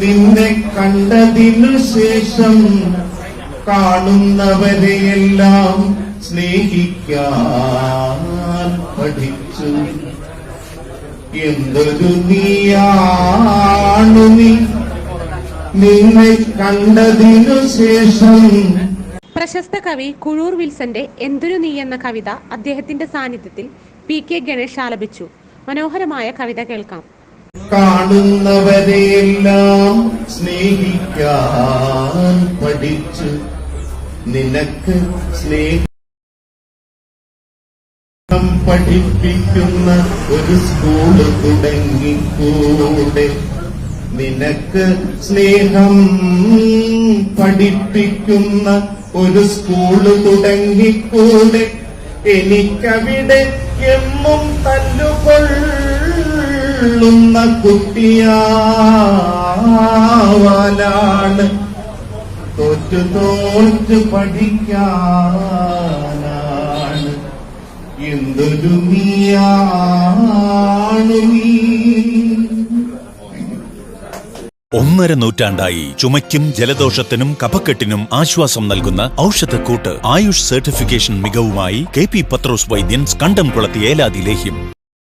നിന്നെ കണ്ടതിനു ശേഷം കാണുന്നവരെയെല്ലാം സ്നേഹിക്കാൻ പഠിച്ചു. എന്തൊരു നീയാണു നീ നിന്നെ കണ്ടതിനു ശേഷം. പ്രശസ്ത കവി കുഴൂർ വിൽസന്റെ എന്തൊരു നീ എന്ന കവിത അദ്ദേഹത്തിന്റെ സാന്നിധ്യത്തിൽ പി കെ ഗണേഷ് ആലപിച്ചു. മനോഹരമായ കവിത കേൾക്കാം. കാണുന്നവരെയെല്ലാം സ്നേഹിക്കാൻ പഠിച്ചു. നിനക്ക് സ്നേഹം പഠിപ്പിക്കുന്ന ഒരു സ്കൂൾ തുടങ്ങിക്കൂടെ. നിനക്ക് സ്നേഹം പഠിപ്പിക്കുന്ന ഒരു സ്കൂൾ തുടങ്ങിക്കൂടെ. എനിക്കവിടെ എന്നും തല്ലുകൊള്ളുന്ന കുട്ടിയാവാനാണ് തോറ്റു തോറ്റ് പഠിക്കാനാണ്. എന്തൊരു നീയാണു നീ. ഒന്നര നൂറ്റാണ്ടായി ചുമയ്ക്കും ജലദോഷത്തിനും കഫക്കെട്ടിനും ആശ്വാസം നൽകുന്ന ഔഷധക്കൂട്ട് ആയുഷ് സർട്ടിഫിക്കേഷൻ മികവുമായി കെ പി പത്രോസ് വൈദ്യൻ കണ്ടംകുളത്തി ഏലാതി ലേഹ്യം.